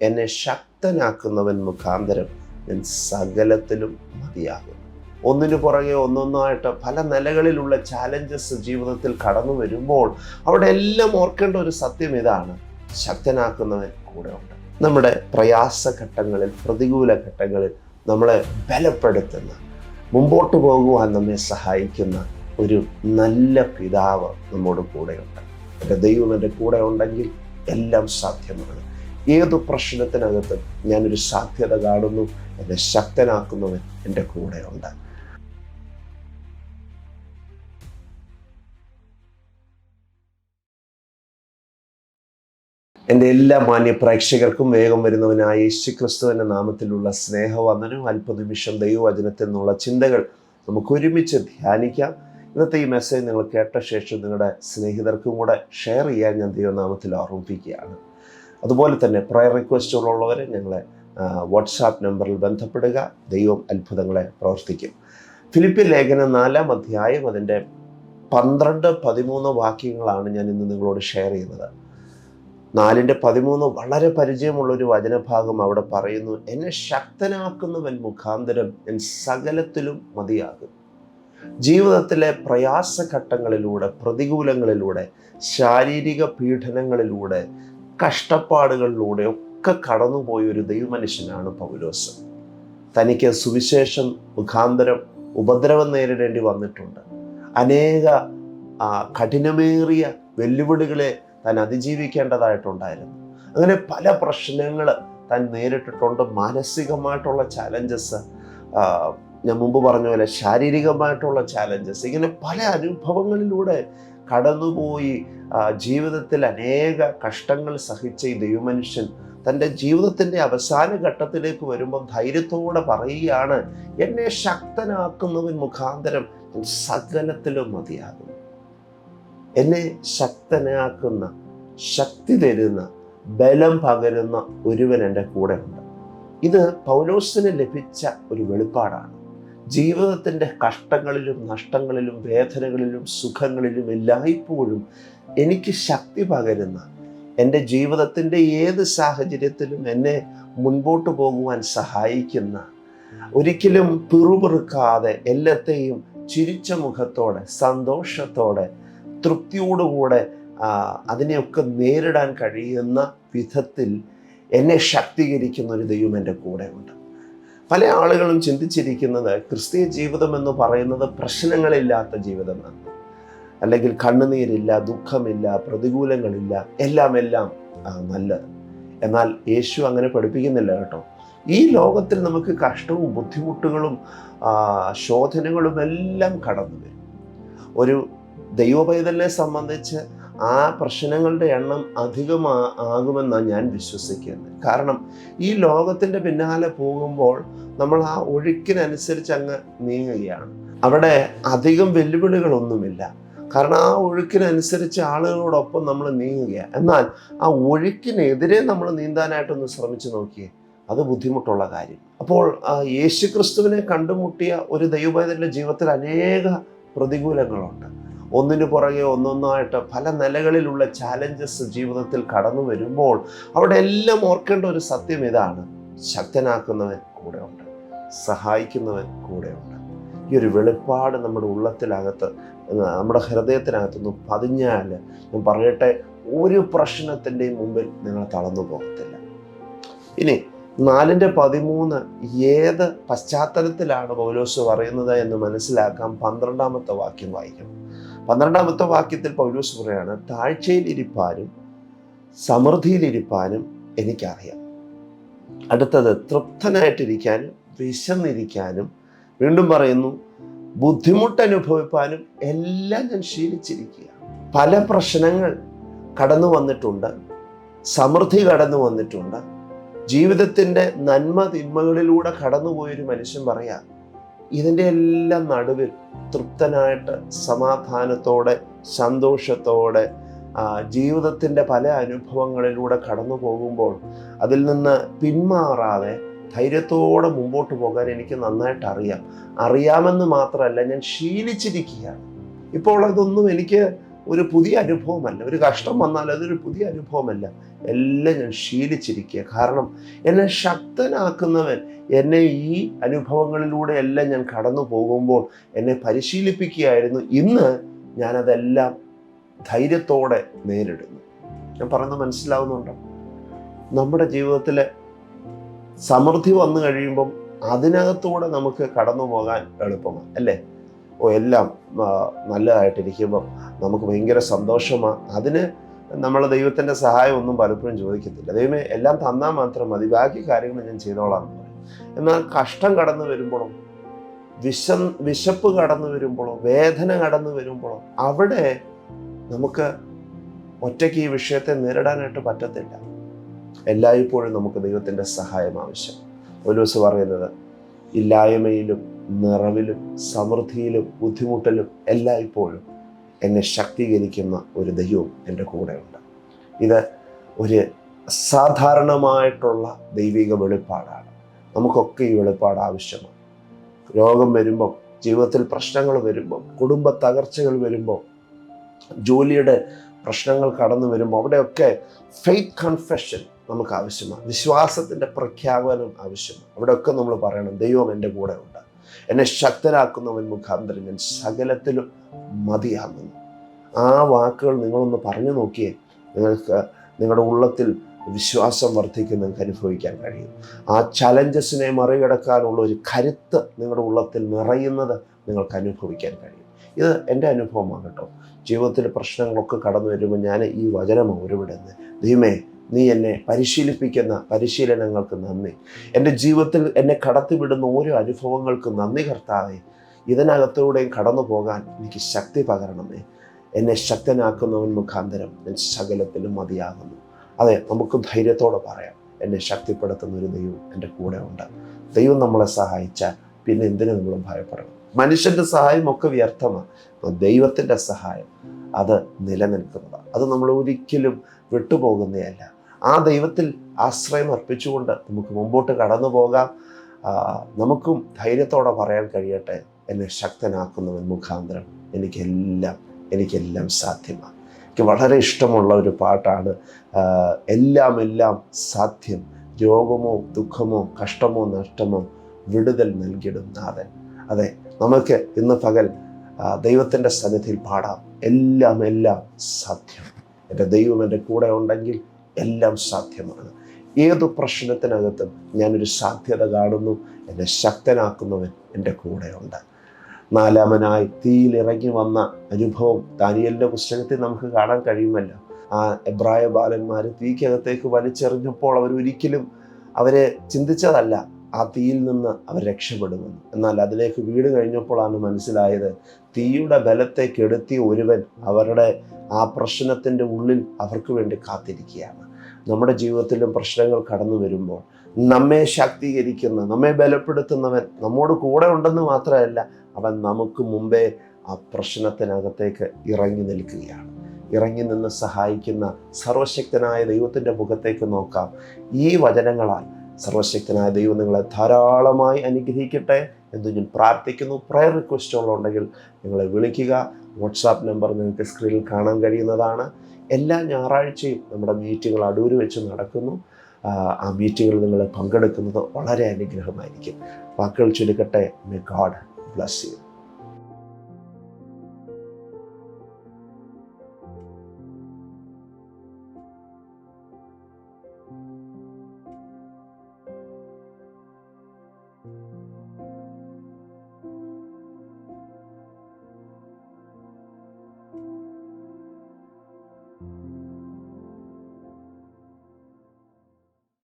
എന്നെ ശക്തനാക്കുന്നവൻ മുഖാന്തരം ഞാൻ സകലത്തിലും മതിയാകും. ഒന്നിനു പുറകെ ഒന്നൊന്നായിട്ട് പല നിലകളിലുള്ള ചാലഞ്ചസ് ജീവിതത്തിൽ കടന്നു വരുമ്പോൾ അവിടെ എല്ലാം ഓർക്കേണ്ട ഒരു സത്യം ഇതാണ്. ശക്തനാക്കുന്നവൻ കൂടെ ഉണ്ട്. നമ്മുടെ പ്രയാസ ഘട്ടങ്ങളിൽ പ്രതികൂല ഘട്ടങ്ങളിൽ നമ്മളെ ബലപ്പെടുത്തുന്ന മുമ്പോട്ട് പോകുവാൻ നമ്മെ സഹായിക്കുന്ന ഒരു നല്ല പിതാവ് നമ്മോട് കൂടെയുണ്ട് ദൈവം എന്റെ കൂടെ ഉണ്ടെങ്കിൽ എല്ലാം സാധ്യമാണ്. ഏതു പ്രശ്നത്തിനകത്തും ഞാനൊരു സാധ്യത കാണുന്നു എന്നെ ശക്തനാക്കുന്നവൻ എന്റെ കൂടെയുണ്ട് എന്റെ എല്ലാ മാന്യ പ്രേക്ഷകർക്കും വേഗം വരുന്നവനായ യേശു ക്രിസ്തുവിന്റെ നാമത്തിലുള്ള സ്നേഹവന്ദനം അല്പനിമിഷം ദൈവവചനത്തിൽ നിന്നുള്ള ചിന്തകൾ നമുക്ക് ഒരുമിച്ച് ധ്യാനിക്കാം. ഇന്നത്തെ ഈ മെസ്സേജ് നിങ്ങൾ കേട്ട ശേഷം നിങ്ങളുടെ സ്നേഹിതർക്കും കൂടെ ഷെയർ ചെയ്യാൻ ഞാൻ ദൈവനാമത്തിൽ ഓർമ്മിപ്പിക്കുകയാണ് അതുപോലെ തന്നെ പ്രയർ റിക്വസ്റ്റുകളുള്ളവർ ഞങ്ങളെ വാട്സാപ്പ് നമ്പറിൽ ബന്ധപ്പെടുക. ദൈവം അത്ഭുതങ്ങളെ പ്രവർത്തിക്കും. ഫിലിപ്പിൻ ലേഖനം നാലാം അധ്യായം അതിന്റെ പന്ത്രണ്ട് പതിമൂന്ന് വാക്യങ്ങളാണ് ഞാൻ ഇന്ന് നിങ്ങളോട് ഷെയർ ചെയ്യുന്നത്. നാലിന്റെ പതിമൂന്ന് വളരെ പരിചയമുള്ളൊരു വചനഭാഗം അവിടെ പറയുന്നു എന്നെ ശക്തനാക്കുന്നവൻ മുഖാന്തരം ഞാൻ സകലത്തിലും മതിയാകും. ജീവിതത്തിലെ പ്രയാസഘട്ടങ്ങളിലൂടെ പ്രതികൂലങ്ങളിലൂടെ ശാരീരിക പീഡനങ്ങളിലൂടെ കഷ്ടപ്പാടുകളിലൂടെ ഒക്കെ കടന്നുപോയ ഒരു ദൈവമനുഷ്യനാണ് പൗലോസ്. തനിക്ക് സുവിശേഷം മുഖാന്തരം ഉപദ്രവം നേരിടേണ്ടി വന്നിട്ടുണ്ട്. അനേക കഠിനമേറിയ വെല്ലുവിളികളെ താൻ അതിജീവിക്കേണ്ടതായിട്ടുണ്ടായിരുന്നു. അങ്ങനെ പല പ്രശ്നങ്ങൾ താൻ നേരിട്ടിട്ടുണ്ട്. മാനസികമായിട്ടുള്ള ചാലഞ്ചസ് ഞാൻ മുമ്പ് പറഞ്ഞ പോലെ ശാരീരികമായിട്ടുള്ള ചാലഞ്ചസ് ഇങ്ങനെ പല അനുഭവങ്ങളിലൂടെ കടന്നുപോയി ജീവിതത്തിൽ അനേക കഷ്ടങ്ങൾ സഹിച്ച ഈ ദൈവമനുഷ്യൻ തന്റെ ജീവിതത്തിന്റെ അവസാന ഘട്ടത്തിലേക്ക് വരുമ്പോൾ ധൈര്യത്തോടെ പറയുകയാണ് എന്നെ ശക്തനാക്കുന്നവൻ മുഖാന്തരം സകലത്തിലും മതിയാകും എന്നെ ശക്തനാക്കുന്ന ശക്തി തരുന്ന ബലം പകരുന്ന ഒരുവൻ എന്റെ കൂടെ ഉണ്ട് ഇത് പൗലോസിന് ലഭിച്ച ഒരു വെളിപ്പാടാണ്. ജീവിതത്തിന്റെ കഷ്ടങ്ങളിലും നഷ്ടങ്ങളിലും വേദനകളിലും സുഖങ്ങളിലും എല്ലായ്പ്പോഴും എനിക്ക് ശക്തി പകരുന്ന എന്റെ ജീവിതത്തിന്റെ ഏത് സാഹചര്യത്തിലും എന്നെ മുൻപോട്ട് പോകുവാൻ സഹായിക്കുന്ന ഒരിക്കലും പിറുപിറുക്കാതെ എല്ലാത്തെയും ചിരിച്ച മുഖത്തോടെ സന്തോഷത്തോടെ തൃപ്തിയോടുകൂടെ അതിനെയൊക്കെ നേരിടാൻ കഴിയുന്ന വിധത്തിൽ എന്നെ ശക്തീകരിക്കുന്ന ഒരു ദൈവം എന്റെ കൂടെയുണ്ട്. പല ആളുകളും ചിന്തിച്ചിരിക്കുന്നത് ക്രിസ്തീയ ജീവിതം എന്ന് പറയുന്നത് പ്രശ്നങ്ങളില്ലാത്ത ജീവിതമാണ്. അല്ലെങ്കിൽ കണ്ണുനീരില്ല ദുഃഖമില്ല പ്രതികൂലങ്ങളില്ല എല്ലാം എല്ലാം നല്ലത്. എന്നാൽ യേശു അങ്ങനെ പഠിപ്പിക്കുന്നില്ല കേട്ടോ. ഈ ലോകത്തിൽ നമുക്ക് കഷ്ടവും ബുദ്ധിമുട്ടുകളും ശോധനകളും എല്ലാം കടന്നു വരും ഒരു ദൈവപൈതലിനെ സംബന്ധിച്ച് ആ പ്രശ്നങ്ങളുടെ എണ്ണം അധികമാ ആകുമെന്നാണ് ഞാൻ വിശ്വസിക്കുന്നത്. കാരണം ഈ ലോകത്തിന്റെ പിന്നാലെ പോകുമ്പോൾ നമ്മൾ ആ ഒഴുക്കിനനുസരിച്ച് അങ്ങ് നീങ്ങുകയാണ്. അവിടെ അധികം വെല്ലുവിളികളൊന്നുമില്ല. കാരണം ആ ഒഴുക്കിനനുസരിച്ച് ആളുകളോടൊപ്പം നമ്മൾ നീങ്ങുകയാണ് എന്നാൽ ആ ഒഴുക്കിനെതിരെ നമ്മൾ നീന്താനായിട്ടൊന്ന് ശ്രമിച്ചു നോക്കിയേ അത് ബുദ്ധിമുട്ടുള്ള കാര്യം. അപ്പോൾ യേശുക്രിസ്തുവിനെ കണ്ടുമുട്ടിയ ഒരു ദൈവപൈതലിന്റെ ജീവിതത്തിൽ അനേക പ്രതികൂലങ്ങളുണ്ട്. ഒന്നിനു പുറകെ ഒന്നൊന്നായിട്ട് പല നിലകളിലുള്ള ചാലഞ്ചസ് ജീവിതത്തിൽ കടന്നു വരുമ്പോൾ അവിടെ എല്ലാം ഓർക്കേണ്ട ഒരു സത്യം ഇതാണ്. ശക്തനാക്കുന്നവൻ കൂടെയുണ്ട് സഹായിക്കുന്നവൻ കൂടെയുണ്ട് ഈ ഒരു വെളിപ്പാട് നമ്മുടെ ഉള്ളത്തിനകത്ത് നമ്മുടെ ഹൃദയത്തിനകത്തുനിന്ന് പതിഞ്ഞാൽ ഞാൻ പറയട്ടെ ഒരു പ്രശ്നത്തിന്റെയും മുമ്പിൽ നിങ്ങൾ തളർന്നു പോകത്തില്ല. ഇനി നാലിന്റെ പതിമൂന്ന് ഏത് പശ്ചാത്തലത്തിലാണ് പൗലോസ് പറയുന്നത് എന്ന് മനസ്സിലാക്കാൻ പന്ത്രണ്ടാമത്തെ വാക്യം വായിക്കണം. പന്ത്രണ്ടാമത്തെ വാക്യത്തിൽ പൗലൂസ് പറയാണ് താഴ്ചയിൽ ഇരിപ്പാനും സമൃദ്ധിയിൽ സമൃദ്ധിയിലിരിപ്പാനും എനിക്കറിയാം. അടുത്തത് തൃപ്തനായിട്ടിരിക്കാനും വിശന്നിരിക്കാനും വീണ്ടും പറയുന്നു ബുദ്ധിമുട്ട് അനുഭവിപ്പാനും എല്ലാം ഞാൻ ശീലിച്ചിരിക്കുക. പല പ്രശ്നങ്ങൾ കടന്നു വന്നിട്ടുണ്ട് സമൃദ്ധി കടന്നു വന്നിട്ടുണ്ട്. ജീവിതത്തിന്റെ നന്മ തിന്മകളിലൂടെ കടന്നുപോയൊരു മനുഷ്യൻ പറയാം ഇതിന്റെ എല്ലാം നടുവിൽ തൃപ്തനായിട്ട് സമാധാനത്തോടെ സന്തോഷത്തോടെ ജീവിതത്തിന്റെ പല അനുഭവങ്ങളിലൂടെ കടന്നു പോകുമ്പോൾ അതിൽ നിന്ന് പിന്മാറാതെ ധൈര്യത്തോടെ മുമ്പോട്ട് പോകാൻ എനിക്ക് നന്നായിട്ട് അറിയാം. അറിയാമെന്ന് മാത്രമല്ല ഞാൻ ശീലിച്ചിരിക്കുകയാണ്. ഇപ്പോൾ അതൊന്നും എനിക്ക് ഒരു പുതിയ അനുഭവമല്ല. ഒരു കഷ്ടം വന്നാൽ അതൊരു പുതിയ അനുഭവമല്ല. എല്ലാം ഞാൻ ശീലിച്ചിരിക്കുക. കാരണം എന്നെ ശക്തനാക്കുന്നവൻ എന്നെ ഈ അനുഭവങ്ങളിലൂടെ എല്ലാം ഞാൻ കടന്നു പോകുമ്പോൾ എന്നെ പരിശീലിപ്പിക്കുകയായിരുന്നു. ഇന്ന് ഞാനതെല്ലാം ധൈര്യത്തോടെ നേരിടുന്നു. ഞാൻ പറയുന്നത് മനസ്സിലാവുന്നുണ്ടോ? നമ്മുടെ ജീവിതത്തിൽ സമൃദ്ധി വന്നു കഴിയുമ്പം അതിനകത്തൂടെ നമുക്ക് കടന്നു പോകാൻ എളുപ്പമാണ്. അല്ലേ? എല്ലാം നല്ലതായിട്ട് നല്ലതായിട്ടിരിക്കുമ്പം നമുക്ക് ഭയങ്കര സന്തോഷമാണ് അതിന് നമ്മൾ ദൈവത്തിന്റെ സഹായം ഒന്നും പലപ്പോഴും ചോദിക്കത്തില്ല. ദൈവമേ എല്ലാം തന്നാൽ മാത്രം മതി. ബാക്കി കാര്യങ്ങൾ ഞാൻ ചെയ്തോളാം എന്ന് എന്നാൽ കഷ്ടം കടന്നു വരുമ്പോഴും വിശ വിശപ്പ് കടന്നു വരുമ്പോഴോ വേദന കടന്നു വരുമ്പോഴോ അവിടെ നമുക്ക് ഒറ്റയ്ക്ക് ഈ വിഷയത്തെ നേരിടാനായിട്ട് പറ്റത്തില്ല. എല്ലായ്പ്പോഴും നമുക്ക് ദൈവത്തിന്റെ സഹായം ആവശ്യം. ഒരു ദിവസം പറയുന്നത് ഇല്ലായ്മയിലും നിറവിലും സമൃദ്ധിയിലും ബുദ്ധിമുട്ടിലും എല്ലായ്പ്പോഴും എന്നെ ശക്തീകരിക്കുന്ന ഒരു ദൈവവും എന്റെ കൂടെയുണ്ട്. ഇത് ഒരു സാധാരണമായിട്ടുള്ള ദൈവിക വെളിപ്പാടാണ്. നമുക്കൊക്കെ ഈ വെളിപ്പാട് ആവശ്യമാണ്. രോഗം വരുമ്പം ജീവിതത്തിൽ പ്രശ്നങ്ങൾ വരുമ്പം കുടുംബ തകർച്ചകൾ വരുമ്പോൾ ജോലിയുടെ പ്രശ്നങ്ങൾ കടന്നു വരുമ്പോൾ അവിടെയൊക്കെ ഫെയ്ത്ത് കൺഫെഷൻ നമുക്ക് ആവശ്യമാണ്. വിശ്വാസത്തിന്റെ പ്രഖ്യാപനം ആവശ്യമാണ്. അവിടെയൊക്കെ നമ്മൾ പറയണം ദൈവം എന്റെ കൂടെ ഉണ്ട് എന്നെ ശക്തരാക്കുന്നവൻ മുഖാന്തരം ഞാൻ സകലത്തിലും മതിയാകുന്നു. ആ വാക്കുകൾ നിങ്ങളൊന്ന് പറഞ്ഞു നോക്കിയേ നിങ്ങൾക്ക് നിങ്ങളുടെ ഉള്ളത്തിൽ വിശ്വാസം വർദ്ധിക്കുന്ന നിങ്ങൾക്ക് അനുഭവിക്കാൻ കഴിയും. ആ ചലഞ്ചസിനെ മറികടക്കാനുള്ള ഒരു കരുത്ത് നിങ്ങളുടെ ഉള്ളത്തിൽ നിറയുന്നത് നിങ്ങൾക്ക് അനുഭവിക്കാൻ കഴിയും. ഇത് എന്റെ അനുഭവമാണ് കേട്ടോ. ജീവിതത്തിൽ പ്രശ്നങ്ങളൊക്കെ കടന്നു വരുമ്പോൾ ഞാൻ ഈ വചനം ഉരുവിടുന്നത് ദൈവമേ നീ എന്നെ പരിശീലിപ്പിക്കുന്ന പരിശീലനങ്ങൾക്ക് നന്ദി. എന്റെ ജീവിതത്തിൽ എന്നെ കടത്തിവിടുന്ന ഓരോ അനുഭവങ്ങൾക്ക് നന്ദി കർത്താവേ. ഇതിനകത്തൂടെയും കടന്നു പോകാൻ എനിക്ക് ശക്തി പകരണമേ. എന്നെ ശക്തനാക്കുന്നവൻ മുഖാന്തരം ഞാൻ സകലത്തിലും മതിയാകുന്നു. അതെ നമുക്ക് ധൈര്യത്തോടെ പറയാം. എന്നെ ശക്തിപ്പെടുത്തുന്ന ഒരു ദൈവം എന്റെ കൂടെ ഉണ്ട്. ദൈവം നമ്മളെ സഹായിച്ചാൽ പിന്നെ എന്തിനു നമ്മൾ ഭയപ്പെടണം? മനുഷ്യന്റെ സഹായമൊക്കെ വ്യർത്ഥമാണ് ദൈവത്തിന്റെ സഹായം അത് നിലനിൽക്കുന്നതാണ് അത് നമ്മൾ ഒരിക്കലും വിട്ടുപോകുന്നതല്ല. ആ ദൈവത്തിൽ ആശ്രയം അർപ്പിച്ചുകൊണ്ട് നമുക്ക് മുമ്പോട്ട് കടന്നു പോകാം. നമുക്കും ധൈര്യത്തോടെ പറയാൻ കഴിയട്ടെ. എന്നെ ശക്തനാക്കുന്നവൻ മുഖാന്തരം എനിക്കെല്ലാം എനിക്കെല്ലാം സാധ്യമാണ് എനിക്ക് വളരെ ഇഷ്ടമുള്ള ഒരു പാട്ടാണ്. എല്ലാം എല്ലാം സാധ്യം. രോഗമോ ദുഃഖമോ കഷ്ടമോ നഷ്ടമോ വിടുതൽ നൽകിയിടും അതെ നമുക്ക് ഇന്ന് പകൽ ദൈവത്തിന്റെ സന്നിധിയിൽ പാടാം. എല്ലാം എല്ലാം സാധ്യം. എന്റെ ദൈവം എന്റെ കൂടെ ഉണ്ടെങ്കിൽ എല്ലാം സാധ്യമാണ്. ഏതു പ്രശ്നത്തിനകത്തും ഞാനൊരു സാധ്യത കാണുന്നു എന്നെ ശക്തനാക്കുന്നവൻ എന്റെ കൂടെയുണ്ട്. നാലാമനായി തീയിലിറങ്ങി വന്ന അനുഭവം ദാനിയലിന്റെ പുസ്തകത്തിൽ നമുക്ക് കാണാൻ കഴിയുമല്ലോ. ആ എബ്രായ ബാലന്മാർ തീക്കകത്തേക്ക് വലിച്ചെറിഞ്ഞപ്പോൾ അവർ ഒരിക്കലും അവരെ ചിന്തിച്ചതല്ല ആ തീയിൽ നിന്ന് അവർ രക്ഷപ്പെടുമെന്ന് എന്നാൽ അതിലേക്ക് വീട് കഴിഞ്ഞപ്പോഴാണ് മനസ്സിലായത് തീയുടെ ബലത്തെ കെടുത്തിയ ഒരുവൻ അവരുടെ ആ പ്രശ്നത്തിന്റെ ഉള്ളിൽ അവർക്ക് വേണ്ടി കാത്തിരിക്കുകയാണ്. നമ്മുടെ ജീവിതത്തിലും പ്രശ്നങ്ങൾ കടന്നു വരുമ്പോൾ നമ്മെ ശാക്തീകരിക്കുന്ന നമ്മെ ബലപ്പെടുത്തുന്നവൻ നമ്മോട് കൂടെ ഉണ്ടെന്ന് മാത്രമല്ല അവൻ നമുക്ക് മുമ്പേ ആ പ്രശ്നത്തിനകത്തേക്ക് ഇറങ്ങി നിൽക്കുകയാണ്. ഇറങ്ങി നിന്ന് സഹായിക്കുന്ന സർവശക്തനായ ദൈവത്തിന്റെ മുഖത്തേക്ക് നോക്കാം. ഈ വചനങ്ങളാൽ സർവശക്തനായ ദൈവം നിങ്ങളെ ധാരാളമായി അനുഗ്രഹിക്കട്ടെ എന്ന് ഞാൻ പ്രാർത്ഥിക്കുന്നു. പ്രയർ റിക്വസ്റ്റുകളുണ്ടെങ്കിൽ നിങ്ങളെ വിളിക്കുക. വാട്സാപ്പ് നമ്പർ നിങ്ങൾക്ക് സ്ക്രീനിൽ കാണാൻ കഴിയുന്നതാണ്. എല്ലാ ഞായറാഴ്ചയും നമ്മുടെ മീറ്റിങ്ങുകൾ അടൂര് വെച്ച് നടക്കുന്നു. ആ, മീറ്റിങ്ങിൽ നിങ്ങൾ പങ്കെടുക്കുന്നത് വളരെ അനുഗ്രഹമായിരിക്കും. വാക്കുകൾ ചുരുക്കട്ടെ മേ ഗാഡ് ബ്ലസ് യു